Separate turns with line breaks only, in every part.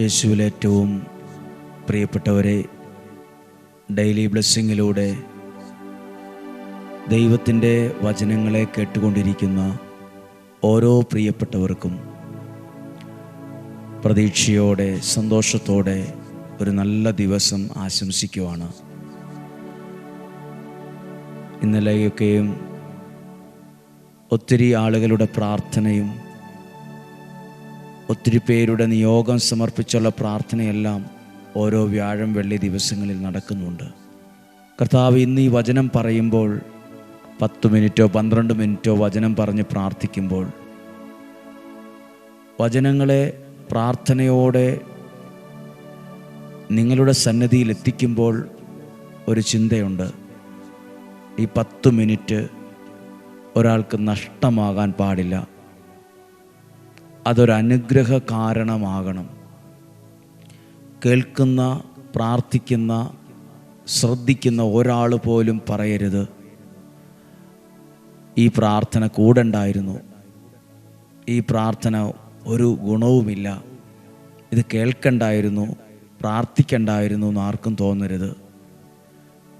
യേശുവിൽ ഏറ്റവും പ്രിയപ്പെട്ടവരെ ഡെയിലി ബ്ലെസ്സിങ്ങിലൂടെ ദൈവത്തിന്റെ വചനങ്ങളെ കേട്ടുകൊണ്ടിരിക്കുന്ന ഓരോ പ്രിയപ്പെട്ടവർക്കും പ്രതീക്ഷയോടെ സന്തോഷത്തോടെ ഒരു നല്ല ദിവസം ആശംസിക്കുവാണ്. ഇന്നലെയൊക്കെയും ഒത്തിരി ആളുകളുടെ പ്രാർത്ഥനയും ഒത്തിരി പേരുടെ നിയോഗം സമർപ്പിച്ചുള്ള പ്രാർത്ഥനയെല്ലാം ഓരോ വ്യാഴം വെള്ളി ദിവസങ്ങളിൽ നടക്കുന്നുണ്ട്. കർത്താവ് ഇന്ന് ഈ വചനം പറയുമ്പോൾ പത്ത് മിനിറ്റോ പന്ത്രണ്ട് മിനിറ്റോ വചനം പറഞ്ഞ് പ്രാർത്ഥിക്കുമ്പോൾ വചനങ്ങളെ പ്രാർത്ഥനയോടെ നിങ്ങളുടെ സന്നദ്ധിയിൽ എത്തിക്കുമ്പോൾ ഒരു ചിന്തയുണ്ട്. ഈ പത്ത് മിനിറ്റ് ഒരാൾക്ക് നഷ്ടമാകാൻ പാടില്ല. അതൊരു അനുഗ്രഹ കാരണമാകണം. കേൾക്കുന്ന പ്രാർത്ഥിക്കുന്ന ശ്രദ്ധിക്കുന്ന ഒരാൾ പോലും പറയരുത്. ഈ പ്രാർത്ഥന കൂടണ്ടായിരുന്നു. ഈ പ്രാർത്ഥന ഒരു ഗുണവുമില്ല. ഇത് കേൾക്കണ്ടായിരുന്നു പ്രാർത്ഥിക്കണ്ടായിരുന്നു എന്ന് ആർക്കും തോന്നരുത്.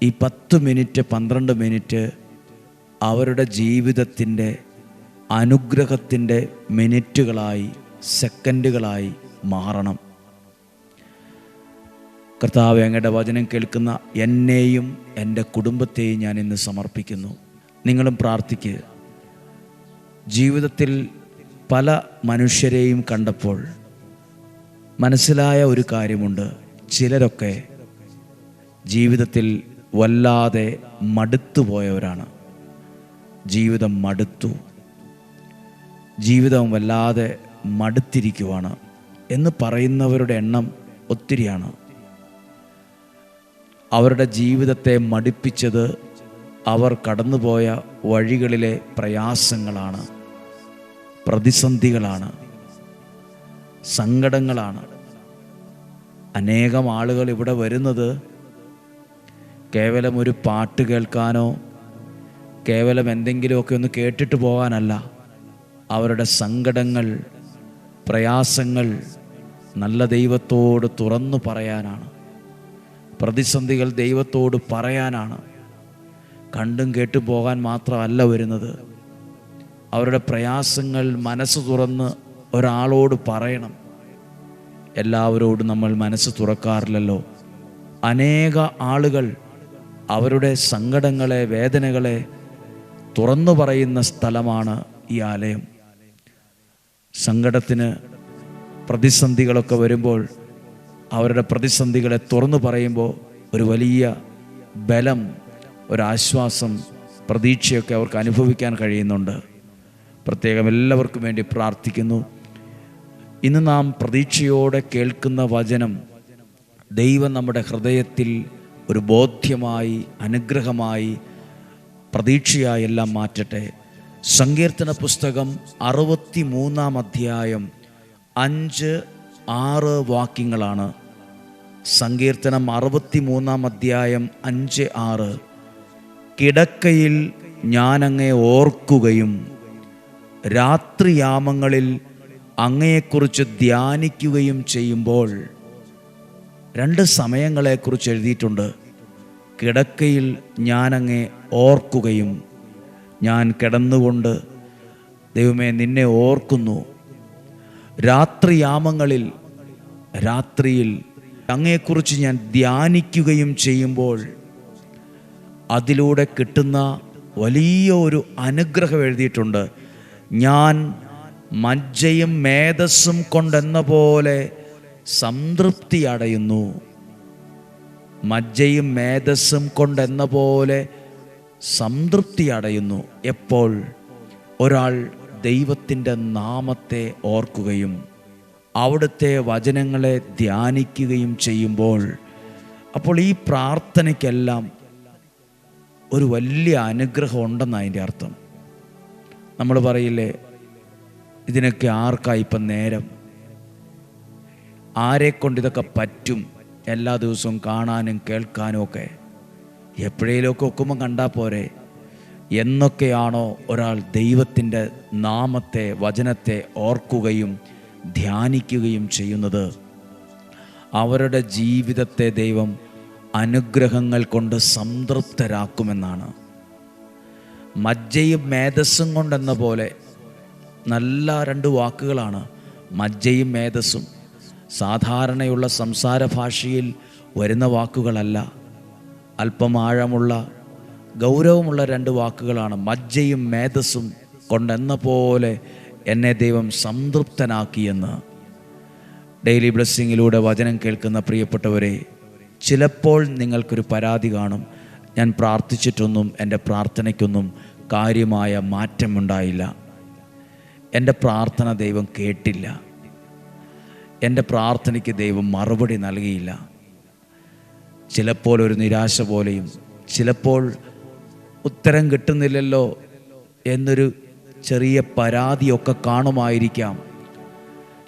ഈ പത്ത് മിനിറ്റ് പന്ത്രണ്ട് മിനിറ്റ് അവരുടെ ജീവിതത്തിന്റെ അനുഗ്രഹത്തിന്റെ മിനിറ്റുകളായി സെക്കൻഡുകളായി മാറണം. കർത്താവ് അങ്ങയുടെ വചനം കേൾക്കുന്ന എന്നെയും എന്റെ കുടുംബത്തെയും ഞാൻ ഇന്ന് സമർപ്പിക്കുന്നു. നിങ്ങളും പ്രാർത്ഥിക്കുക ജീവിതത്തിൽ പല മനുഷ്യരെയും കണ്ടപ്പോൾ മനസ്സിലായ ഒരു കാര്യമുണ്ട്. ചിലരൊക്കെ ജീവിതത്തിൽ വല്ലാതെ മടുത്തു പോയവരാണ് ജീവിതം മടുത്തു. ജീവിതം വല്ലാതെ മടുത്തിരിക്കുവാണ് എന്ന് പറയുന്നവരുടെ എണ്ണം ഒത്തിരിയാണ്. അവരുടെ ജീവിതത്തെ മടുപ്പിച്ചത് അവർ കടന്നുപോയ വഴികളിലെ പ്രയാസങ്ങളാണ് പ്രതിസന്ധികളാണ് സങ്കടങ്ങളാണ്. അനേകം ആളുകൾ ഇവിടെ വരുന്നത് കേവലം ഒരു പാട്ട് കേൾക്കാനോ കേവലം എന്തെങ്കിലുമൊക്കെ ഒന്ന് കേട്ടിട്ട് പോകാനല്ല. അവരുടെ സങ്കടങ്ങൾ പ്രയാസങ്ങൾ നല്ല ദൈവത്തോട് തുറന്നു പറയാനാണ്. പ്രതിസന്ധികൾ ദൈവത്തോട് പറയാനാണ്. കണ്ടും കേട്ടും പോകാൻ മാത്രമല്ല വരുന്നത്. അവരുടെ പ്രയാസങ്ങൾ മനസ്സ് തുറന്ന് ഒരാളോട് പറയണം. എല്ലാവരോടും നമ്മൾ മനസ്സ് തുറക്കാറില്ലല്ലോ. അനേക ആളുകൾ അവരുടെ സങ്കടങ്ങളെ വേദനകളെ തുറന്നു പറയുന്ന സ്ഥലമാണ് ഈ ആലയം. സങ്കടത്തിന് പ്രതിസന്ധികളൊക്കെ വരുമ്പോൾ അവരുടെ പ്രതിസന്ധികളെ തുറന്നു പറയുമ്പോൾ ഒരു വലിയ ബലം ഒരാശ്വാസം പ്രതീക്ഷയൊക്കെ അവർക്ക് അനുഭവിക്കാൻ കഴിയുന്നുണ്ട്. പ്രത്യേകം എല്ലാവർക്കും വേണ്ടി പ്രാർത്ഥിക്കുന്നു. ഇന്ന് നാം പ്രതീക്ഷയോടെ കേൾക്കുന്ന വചനം ദൈവം നമ്മുടെ ഹൃദയത്തിൽ ഒരു ബോധ്യമായി അനുഗ്രഹമായി പ്രതീക്ഷയായി എല്ലാം മാറ്റട്ടെ. സങ്കീർത്തന പുസ്തകം അറുപത്തി മൂന്നാം അധ്യായം അഞ്ച് ആറ് വാക്യങ്ങളാണ്. സങ്കീർത്തനം അറുപത്തി മൂന്നാം അധ്യായം അഞ്ച് ആറ്. കിടക്കയിൽ ഞാനങ്ങെ ഓർക്കുകയും രാത്രിയാമങ്ങളിൽ അങ്ങയെക്കുറിച്ച് ധ്യാനിക്കുകയും ചെയ്യുമ്പോൾ രണ്ട് സമയങ്ങളെക്കുറിച്ച് എഴുതിയിട്ടുണ്ട്. കിടക്കയിൽ ഞാനങ്ങെ ഓർക്കുകയും ഞാൻ കിടന്നുകൊണ്ട് ദൈവമേ നിന്നെ ഓർക്കുന്നു. രാത്രിയാമങ്ങളിൽ രാത്രിയിൽ അങ്ങയെക്കുറിച്ച് ഞാൻ ധ്യാനിക്കുകയും ചെയ്യുമ്പോൾ അതിലൂടെ കിട്ടുന്ന വലിയ ഒരു അനുഗ്രഹം എഴുതിയിട്ടുണ്ട്. ഞാൻ മജ്ജയും മേധസ്സും കൊണ്ടെന്ന പോലെ സംതൃപ്തി അടയുന്നു. മജ്ജയും മേധസ്സും കൊണ്ടെന്ന പോലെ സംതൃപ്തി അടയുന്നു. എപ്പോൾ? ഒരാൾ ദൈവത്തിന്റെ നാമത്തെ ഓർക്കുകയും അവിടുത്തെ വചനങ്ങളെ ധ്യാനിക്കുകയും ചെയ്യുമ്പോൾ അപ്പോൾ ഈ പ്രാർത്ഥനയ്ക്കെല്ലാം ഒരു വലിയ അനുഗ്രഹം ഉണ്ടെന്ന് അതിന്റെ അർത്ഥം. നമ്മൾ പറയില്ലേ ഇതിനൊക്കെ ആർക്കാ ഇപ്പം നേരം? ആരെക്കൊണ്ട് കൊണ്ട് ഇതൊക്കെ പറ്റും? എല്ലാ ദിവസവും കാണാനും കേൾക്കാനും ഒക്കെ. എപ്പോഴേലുമൊക്കെ ഒക്കുമ്പോൾ കണ്ടാൽ പോരെ. എന്നൊക്കെയാണോ ഒരാൾ ദൈവത്തിന്റെ നാമത്തെ വചനത്തെ ഓർക്കുകയും ധ്യാനിക്കുകയും ചെയ്യുന്നത്. അവരുടെ ജീവിതത്തെ ദൈവം അനുഗ്രഹങ്ങൾ കൊണ്ട് സംതൃപ്തരാക്കുമെന്നാണ്. മജ്ജയും മേധസ്സും കൊണ്ടെന്ന പോലെ നല്ല രണ്ട് വാക്കുകളാണ്. മജ്ജയും മേധസ്സും സാധാരണയുള്ള സംസാര ഭാഷയിൽ വരുന്ന വാക്കുകളല്ല. അല്പം ആഴമുള്ള ഗൗരവമുള്ള രണ്ട് വാക്കുകളാണ് മജ്ജയും മേധസ്സും കൊണ്ടെന്ന പോലെ എന്നെ ദൈവം സംതൃപ്തനാക്കിയെന്ന് ഡെയിലി ബ്ലെസ്സിങ്ങിലൂടെ വചനം കേൾക്കുന്ന പ്രിയപ്പെട്ടവരെ ചിലപ്പോൾ നിങ്ങൾക്കൊരു പരാതി കാണും. ഞാൻ പ്രാർത്ഥിച്ചിട്ടൊന്നും എന്റെ പ്രാർത്ഥനയ്ക്കൊന്നും കാര്യമായ മാറ്റമുണ്ടായില്ല. എന്റെ പ്രാർത്ഥന ദൈവം കേട്ടില്ല. എന്റെ പ്രാർത്ഥനയ്ക്ക് ദൈവം മറുപടി നൽകിയില്ല. ചിലപ്പോൾ ഒരു നിരാശ പോലെയും ചിലപ്പോൾ ഉത്തരം കിട്ടുന്നില്ലല്ലോ എന്നൊരു ചെറിയ പരാതിയൊക്കെ കാണുമായിരിക്കാം.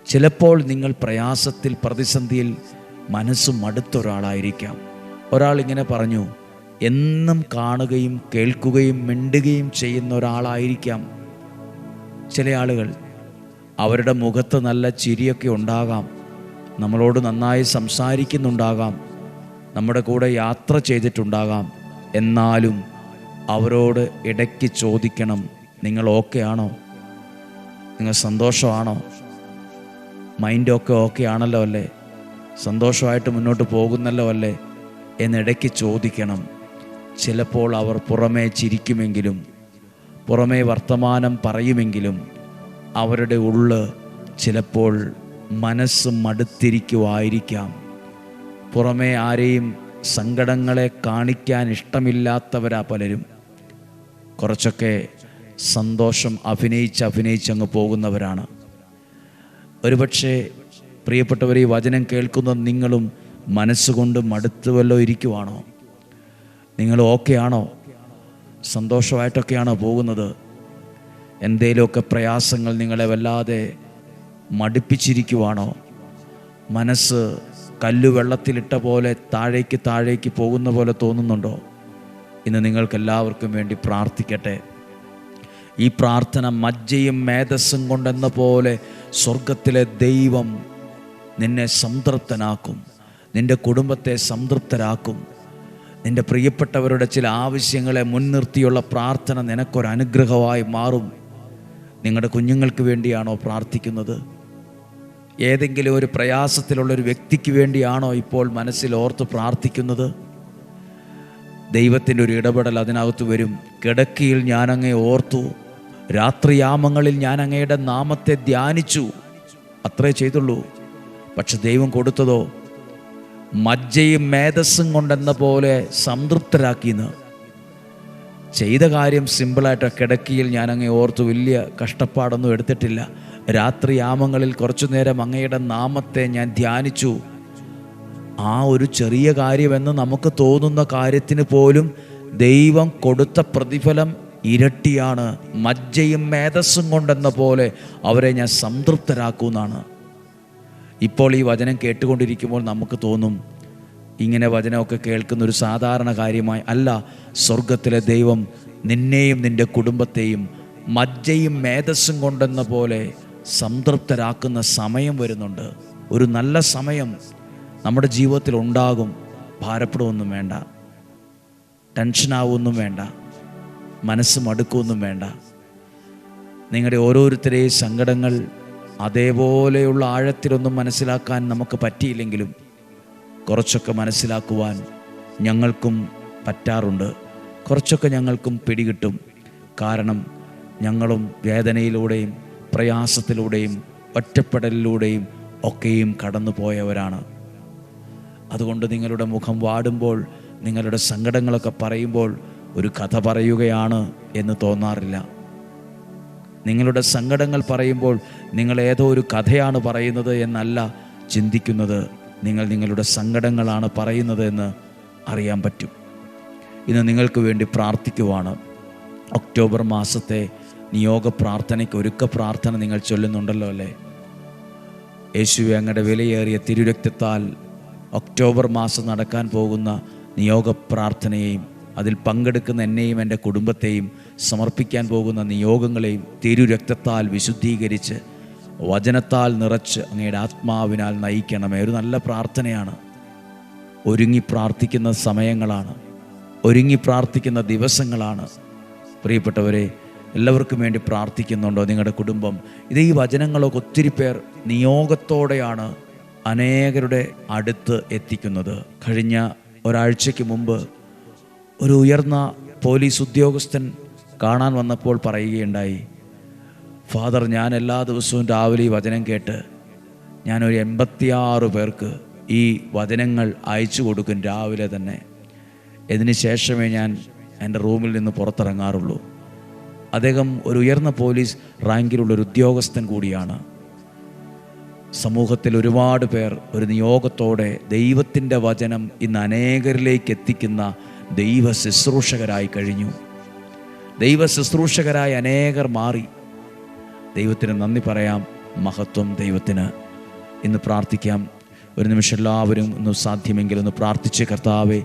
ചിലപ്പോൾ നിങ്ങൾ പ്രയാസത്തിൽ പ്രതിസന്ധിയിൽ മനസ്സ് മടുത്തൊരാളായിരിക്കാം. ഒരാൾ ഇങ്ങനെ പറഞ്ഞു എന്നും കാണുകയും കേൾക്കുകയും മിണ്ടുകയും ചെയ്യുന്ന ഒരാളായിരിക്കാം. ചില ആളുകൾ അവരുടെ മുഖത്ത് നല്ല ചിരിയൊക്കെ ഉണ്ടാകാം. നമ്മളോട് നന്നായി സംസാരിക്കുന്നുണ്ടാകാം. നമ്മുടെ കൂടെ യാത്ര ചെയ്തിട്ടുണ്ടാകാം. എന്നാലും അവരോട് ഇടയ്ക്ക് ചോദിക്കണം നിങ്ങൾ ഓക്കെ ആണോ? നിങ്ങൾ സന്തോഷമാണോ? മൈൻഡൊക്കെ ഓക്കെ ആണല്ലോ അല്ലേ? സന്തോഷമായിട്ട് മുന്നോട്ട് പോകുന്നല്ലോ അല്ലേ? എന്നിടയ്ക്ക് ചോദിക്കണം. ചിലപ്പോൾ അവർ പുറമേ ചിരിക്കുമെങ്കിലും പുറമേ വർത്തമാനം പറയുമെങ്കിലും അവരുടെ ഉള്ള് ചിലപ്പോൾ മനസ്സ് മടുത്തിരിക്കുമായിരിക്കാം പുറമേ ആരെയും സങ്കടങ്ങളെ കാണിക്കാൻ ഇഷ്ടമില്ലാത്തവരാ പലരും. കുറച്ചൊക്കെ സന്തോഷം അഭിനയിച്ച് അഭിനയിച്ച് അങ്ങ് പോകുന്നവരാണ്. ഒരുപക്ഷെ പ്രിയപ്പെട്ടവർ ഈ വചനം കേൾക്കുന്ന നിങ്ങളും മനസ്സുകൊണ്ട് മടുത്തു വല്ലോ ഇരിക്കുവാണോ? നിങ്ങൾ ഓക്കെ ആണോ സന്തോഷമായിട്ടൊക്കെയാണോ പോകുന്നത്? എന്തേലുമൊക്കെ പ്രയാസങ്ങൾ നിങ്ങളെ വല്ലാതെ മടുപ്പിച്ചിരിക്കുവാണോ? മനസ്സ് കല്ലു വെള്ളത്തിലിട്ട പോലെ താഴേക്ക് താഴേക്ക് പോകുന്ന പോലെ തോന്നുന്നുണ്ടോ? ഇന്ന് നിങ്ങൾക്കെല്ലാവർക്കും വേണ്ടി പ്രാർത്ഥിക്കട്ടെ. ഈ പ്രാർത്ഥന മജ്ജയും മേധസ്സും കൊണ്ടെന്ന പോലെ സ്വർഗത്തിലെ ദൈവം നിന്നെ സംതൃപ്തനാക്കും നിന്റെ കുടുംബത്തെ സംതൃപ്തരാക്കും. നിന്റെ പ്രിയപ്പെട്ടവരുടെ ചില ആവശ്യങ്ങളെ മുൻനിർത്തിയുള്ള പ്രാർത്ഥന നിനക്കൊരനുഗ്രഹമായി മാറും. നിങ്ങളുടെ കുഞ്ഞുങ്ങൾക്ക് വേണ്ടിയാണോ പ്രാർത്ഥിക്കുന്നത്? ഏതെങ്കിലും ഒരു പ്രയാസത്തിലുള്ള ഒരു വ്യക്തിക്ക് വേണ്ടിയാണോ ഇപ്പോൾ മനസ്സിൽ ഓർത്ത് പ്രാർത്ഥിക്കുന്നത്? ദൈവത്തിന്റെ ഒരു ഇടപെടൽ അതിനകത്ത് വരും. കിടക്കിയിൽ ഞാൻ അങ്ങേ ഓർത്തു. രാത്രിയാമങ്ങളിൽ ഞാൻ അങ്ങയുടെ നാമത്തെ ധ്യാനിച്ചു. അത്രേ ചെയ്തുള്ളൂ. പക്ഷെ ദൈവം കൊടുത്തതോ? മജ്ജയും മേധസ്സും കൊണ്ടെന്ന പോലെ സംതൃപ്തരാക്കിന്ന്. ചെയ്ത കാര്യം സിമ്പിളായിട്ട്. കിടക്കിയിൽ ഞാൻ അങ്ങേ ഓർത്തു. വലിയ കഷ്ടപ്പാടൊന്നും എടുത്തിട്ടില്ല. രാത്രിയാമങ്ങളിൽ കുറച്ചു നേരം അങ്ങയുടെ നാമത്തെ ഞാൻ ധ്യാനിച്ചു. ആ ഒരു ചെറിയ കാര്യമെന്ന് നമുക്ക് തോന്നുന്ന കാര്യത്തിന് പോലും ദൈവം കൊടുത്ത പ്രതിഫലം ഇരട്ടിയാണ്. മജ്ജയും മേധസ്സും കൊണ്ടെന്ന പോലെ അവരെ ഞാൻ സംതൃപ്തരാക്കുമെന്നാണ് ഇപ്പോൾ ഈ വചനം കേട്ടുകൊണ്ടിരിക്കുമ്പോൾ നമുക്ക് തോന്നും ഇങ്ങനെ വചനമൊക്കെ കേൾക്കുന്ന ഒരു സാധാരണ കാര്യമായി അല്ല സ്വർഗത്തിലെ ദൈവം നിന്നെയും നിന്റെ കുടുംബത്തെയും മജ്ജയും മേധസ്സും കൊണ്ടെന്ന പോലെ സംതൃപ്തരാക്കുന്ന സമയം വരുന്നുണ്ട്. ഒരു നല്ല സമയം നമ്മുടെ ജീവിതത്തിൽ ഉണ്ടാകും. ഭാരപ്പെടുമൊന്നും വേണ്ട. ടെൻഷനാവൊന്നും വേണ്ട. മനസ്സ് മടുക്കൊന്നും വേണ്ട. നിങ്ങളുടെ ഓരോരുത്തരെയും സങ്കടങ്ങൾ അതേപോലെയുള്ള ആഴത്തിലൊന്നും മനസ്സിലാക്കാൻ നമുക്ക് പറ്റിയില്ലെങ്കിലും കുറച്ചൊക്കെ മനസ്സിലാക്കുവാൻ ഞങ്ങൾക്കും പറ്റാറുണ്ട്. കുറച്ചൊക്കെ ഞങ്ങൾക്കും പിടികിട്ടും. കാരണം ഞങ്ങളും വേദനയിലൂടെയും പ്രയാസത്തിലൂടെയും ഒറ്റപ്പെടലിലൂടെയും ഒക്കെയും കടന്നു പോയവരാണ് അതുകൊണ്ട് നിങ്ങളുടെ മുഖം വാടുമ്പോൾ നിങ്ങളുടെ സങ്കടങ്ങളൊക്കെ പറയുമ്പോൾ ഒരു കഥ പറയുകയാണ് എന്ന് തോന്നാറില്ല. നിങ്ങളുടെ സങ്കടങ്ങൾ പറയുമ്പോൾ നിങ്ങൾ ഏതോ ഒരു കഥയാണ് പറയുന്നത് എന്നല്ല ചിന്തിക്കുന്നത്. നിങ്ങൾ നിങ്ങളുടെ സങ്കടങ്ങളാണ് പറയുന്നത് എന്ന് അറിയാൻ പറ്റും. ഇന്ന് നിങ്ങൾക്ക് വേണ്ടി പ്രാർത്ഥിക്കുവാണ്. ഒക്ടോബർ മാസത്തെ നിയോഗ പ്രാർത്ഥനയ്ക്ക് ഒരുക്ക പ്രാർത്ഥന നിങ്ങൾ ചൊല്ലുന്നുണ്ടല്ലോ അല്ലേ? യേശുവെ അങ്ങയുടെ വിലയേറിയ തിരുരക്തത്താൽ ഒക്ടോബർ മാസം നടക്കാൻ പോകുന്ന നിയോഗ പ്രാർത്ഥനയെയും അതിൽ പങ്കെടുക്കുന്ന എന്നെയും എന്റെ കുടുംബത്തെയും സമർപ്പിക്കാൻ പോകുന്ന നിയോഗങ്ങളെയും തിരുരക്തത്താൽ വിശുദ്ധീകരിച്ച് വചനത്താൽ നിറച്ച് അങ്ങയുടെ ആത്മാവിനാൽ നയിക്കണമേ. ഒരു നല്ല പ്രാർത്ഥനയാണ്. ഒരുങ്ങി പ്രാർത്ഥിക്കുന്ന സമയങ്ങളാണ്. ഒരുങ്ങി പ്രാർത്ഥിക്കുന്ന ദിവസങ്ങളാണ്. പ്രിയപ്പെട്ടവരെ എല്ലാവർക്കും വേണ്ടി പ്രാർത്ഥിക്കുന്നുണ്ടോ നിങ്ങളുടെ കുടുംബം? ഇത് ഈ വചനങ്ങളൊക്കെ ഒത്തിരി പേർ നിയോഗത്തോടെയാണ് അനേകരുടെ അടുത്ത് എത്തിക്കുന്നത്. കഴിഞ്ഞ ഒരാഴ്ചയ്ക്ക് മുമ്പ് ഒരു ഉയർന്ന പോലീസ് ഉദ്യോഗസ്ഥൻ കാണാൻ വന്നപ്പോൾ പറയുകയുണ്ടായി ഫാദർ ഞാൻ എല്ലാ ദിവസവും രാവിലെ ഈ വചനം കേട്ട് ഞാനൊരു എൺപത്തിയാറ് പേർക്ക് ഈ വചനങ്ങൾ അയച്ചു കൊടുക്കും രാവിലെ തന്നെ. ഇതിന് ശേഷമേ ഞാൻ എന്റെ റൂമിൽ നിന്ന് പുറത്തിറങ്ങാറുള്ളൂ. അദ്ദേഹം ഒരു ഉയർന്ന പോലീസ് റാങ്കിലുള്ള ഒരു ഉദ്യോഗസ്ഥൻ കൂടിയാണ്. സമൂഹത്തിൽ ഒരുപാട് പേർ ഒരു നിയോഗത്തോടെ ദൈവത്തിന്റെ വചനം ഇന്ന് അനേകരിലേക്ക് എത്തിക്കുന്ന ദൈവ ശുശ്രൂഷകരായി കഴിഞ്ഞു. ദൈവ ശുശ്രൂഷകരായി അനേകർ മാറി. ദൈവത്തിന് നന്ദി പറയാം. മഹത്വം ദൈവത്തിന്. ഇന്ന് പ്രാർത്ഥിക്കാം. ഒരു നിമിഷം എല്ലാവരും ഒന്ന് സാധ്യമെങ്കിൽ ഒന്ന് പ്രാർത്ഥിച്ച് കർത്താവെ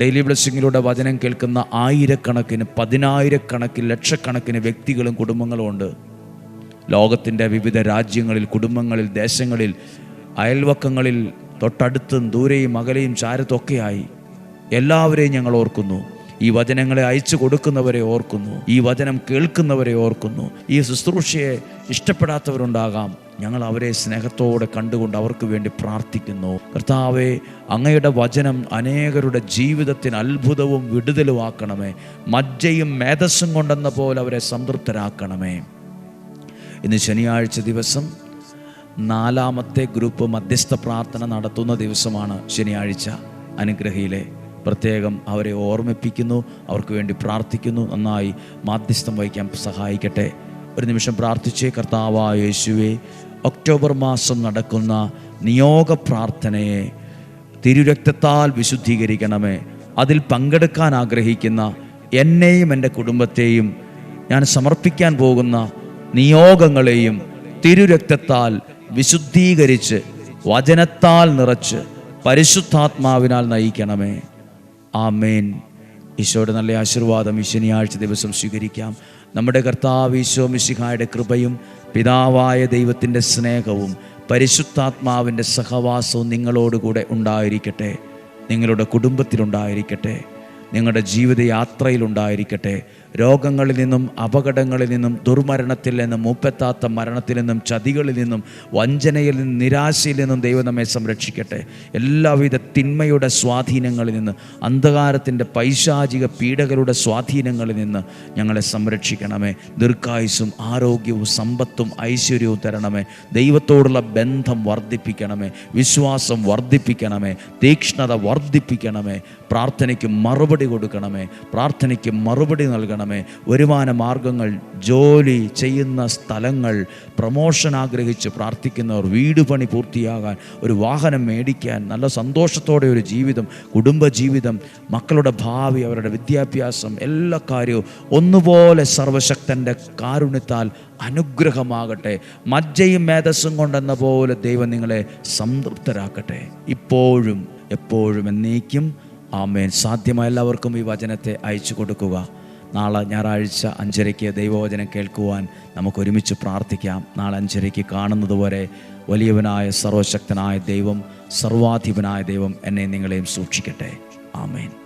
ഡെയിലി ബ്ലെസ്സിങ്ങിലൂടെ വചനം കേൾക്കുന്ന ആയിരക്കണക്കിന് പതിനായിരക്കണക്കിന് ലക്ഷക്കണക്കിന് വ്യക്തികളും കുടുംബങ്ങളും ഉണ്ട്. ലോകത്തിന്റെ വിവിധ രാജ്യങ്ങളിൽ കുടുംബങ്ങളിൽ ദേശങ്ങളിൽ അയൽവക്കങ്ങളിൽ തൊട്ടടുത്തും ദൂരെയും അകലെയും ചാരത്തൊക്കെയായി എല്ലാവരെയും ഞങ്ങൾ ഓർക്കുന്നു. ഈ വചനങ്ങളെ അയച്ചു കൊടുക്കുന്നവരെ ഓർക്കുന്നു. ഈ വചനം കേൾക്കുന്നവരെ ഓർക്കുന്നു. ഈ ശുശ്രൂഷയെ ഇഷ്ടപ്പെടാത്തവരുണ്ടാകാം. ഞങ്ങൾ അവരെ സ്നേഹത്തോടെ കണ്ടുകൊണ്ട് അവർക്ക് വേണ്ടി പ്രാർത്ഥിക്കുന്നു. കർത്താവെ അങ്ങയുടെ വചനം അനേകരുടെ ജീവിതത്തിന് അത്ഭുതവും വിടുതലുമാക്കണമേ മജ്ജയും മേധസ്സും കൊണ്ടെന്ന പോലെ അവരെ സംതൃപ്തരാക്കണമേ. ഇന്ന് ശനിയാഴ്ച ദിവസം നാലാമത്തെ ഗ്രൂപ്പ് മധ്യസ്ഥ പ്രാർത്ഥന നടത്തുന്ന ദിവസമാണ് ശനിയാഴ്ച. അനുഗ്രഹയിലെ പ്രത്യേകം അവരെ ഓർമ്മിപ്പിക്കുന്നു അവർക്ക് വേണ്ടി പ്രാർത്ഥിക്കുന്നു. നന്നായി മാധ്യസ്ഥം വഹിക്കാൻ സഹായിക്കട്ടെ. ഒരു നിമിഷം പ്രാർത്ഥിച്ചേ കർത്താവായ യേശുവേ ഒക്ടോബർ മാസം നടക്കുന്ന നിയോഗ പ്രാർത്ഥനയെ തിരുരക്തത്താൽ വിശുദ്ധീകരിക്കണമേ. അതിൽ പങ്കെടുക്കാൻ ആഗ്രഹിക്കുന്ന എന്നെയും എന്റെ കുടുംബത്തെയും ഞാൻ സമർപ്പിക്കാൻ പോകുന്ന നിയോഗങ്ങളെയും തിരുരക്തത്താൽ വിശുദ്ധീകരിച്ച് വചനത്താൽ നിറച്ച് പരിശുദ്ധാത്മാവിനാൽ നയിക്കണമേ. ആമേൻ. ഈശോയുടെ നല്ല ആശീർവാദം ഈ ശനിയാഴ്ച ദിവസം സ്വീകരിക്കാം. നമ്മുടെ കർത്താവ് ഈശോ മിശിഹായുടെ കൃപയും പിതാവായ ദൈവത്തിന്റെ സ്നേഹവും പരിശുദ്ധാത്മാവിന്റെ സഹവാസവും നിങ്ങളോടുകൂടെ ഉണ്ടായിരിക്കട്ടെ. നിങ്ങളുടെ കുടുംബത്തിലുണ്ടായിരിക്കട്ടെ. നിങ്ങളുടെ ജീവിത യാത്രയിലുണ്ടായിരിക്കട്ടെ രോഗങ്ങളിൽ നിന്നും അപകടങ്ങളിൽ നിന്നും ദുർമരണത്തിൽ നിന്നും മൂപ്പെത്താത്ത മരണത്തിൽ നിന്നും ചതികളിൽ നിന്നും വഞ്ചനയിൽ നിന്നും നിരാശയിൽ നിന്നും ദൈവം നമ്മെ സംരക്ഷിക്കട്ടെ. എല്ലാവിധ തിന്മയുടെ സ്വാധീനങ്ങളിൽ നിന്ന് അന്ധകാരത്തിന്റെ പൈശാചിക പീഡകളുടെ സ്വാധീനങ്ങളിൽ നിന്ന് ഞങ്ങളെ സംരക്ഷിക്കണമേ. ദീർഘായുസും ആരോഗ്യവും സമ്പത്തും ഐശ്വര്യവും തരണമേ. ദൈവത്തോടുള്ള ബന്ധം വർദ്ധിപ്പിക്കണമേ. വിശ്വാസം വർദ്ധിപ്പിക്കണമേ. തീക്ഷ്ണത വർദ്ധിപ്പിക്കണമേ. പ്രാർത്ഥനയ്ക്ക് മറുപടി കൊടുക്കണമേ. പ്രാർത്ഥനയ്ക്ക് മറുപടി നൽകണമേ. വരുമാന മാർഗങ്ങൾ ജോലി ചെയ്യുന്ന സ്ഥലങ്ങൾ പ്രമോഷൻ ആഗ്രഹിച്ച് പ്രാർത്ഥിക്കുന്നവർ വീട് പണി പൂർത്തിയാകാൻ ഒരു വാഹനം മേടിക്കാൻ നല്ല സന്തോഷത്തോടെ ഒരു ജീവിതം കുടുംബജീവിതം മക്കളുടെ ഭാവി അവരുടെ വിദ്യാഭ്യാസം എല്ലാ കാര്യവും ഒന്നുപോലെ സർവശക്തന്റെ കാരുണ്യത്താൽ അനുഗ്രഹമാകട്ടെ. മജ്ജയും മേധസ്സും കൊണ്ടെന്ന പോലെ ദൈവം നിങ്ങളെ സംതൃപ്തരാക്കട്ടെ. ഇപ്പോഴും എപ്പോഴും എന്നേക്കും ആമേൻ. സാധ്യമായ എല്ലാവർക്കും ഈ വചനത്തെ അയച്ചു കൊടുക്കുക. നാളെ ഞായറാഴ്ച അഞ്ചരയ്ക്ക് ദൈവവചനം കേൾക്കുവാൻ നമുക്ക് ഒരുമിച്ച് പ്രാർത്ഥിക്കാം. നാളെ അഞ്ചരയ്ക്ക് കാണുന്നത് വരെ വലിയവനായ സർവശക്തനായ ദൈവം സർവാധിപനായ ദൈവം എന്നെ നിങ്ങളെയും സൂക്ഷിക്കട്ടെ. ആമേൻ.